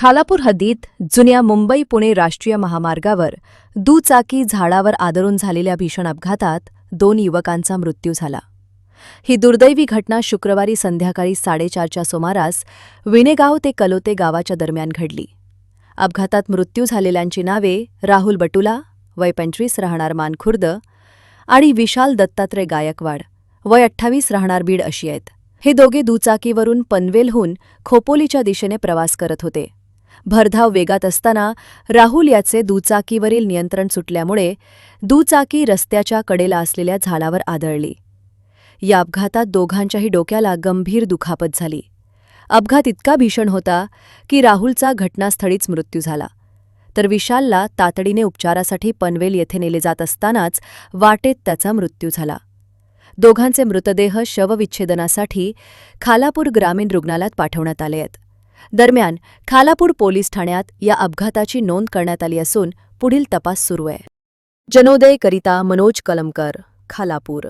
खालापूर हद्दीत जुन्या मुंबई पुणे राष्ट्रीय महामार्गावर दुचाकी झाडावर आदरून झालेल्या भीषण अपघातात दोन युवकांचा मृत्यू झाला. ही दुर्दैवी घटना शुक्रवारी संध्याकाळी साडेचारच्या सुमारास विनेगाव ते कलोते गावाच्या दरम्यान घडली. अपघातात मृत्यू झालेल्यांची नावे राहुल बटुला वय पंचवीस राहणार मानखुर्द आणि विशाल दत्तात्रय गायकवाड वय अठ्ठावीस राहणार बीड अशी आहेत. हे दोघे दुचाकीवरून पनवेलहून खोपोलीच्या दिशेने प्रवास करत होते. भरधाव वेगात असताना राहुल याचे दुचाकीवरील नियंत्रण सुटल्यामुळे दुचाकी रस्त्याच्या कडेला असलेल्या झाडावर आदळली. या अपघातात दोघांच्याही डोक्याला गंभीर दुखापत झाली. अपघात इतका भीषण होता की राहुलचा घटनास्थळीच मृत्यू झाला. तर विशालला तातडीने उपचारासाठी पनवेल येथे नेले जात असतानाच वाटेत त्याचा मृत्यू झाला. दोघांचे मृतदेह शवविच्छेदनासाठी खालापूर ग्रामीण रुग्णालयात पाठवण्यात आले आहेत. दरम्यान खालापूर पोलीस ठाण्यात या अपघाताची नोंद करण्यात आली असून पुढील तपास सुरू आहे. जनोदयकरिता मनोज कलमकर खालापूर.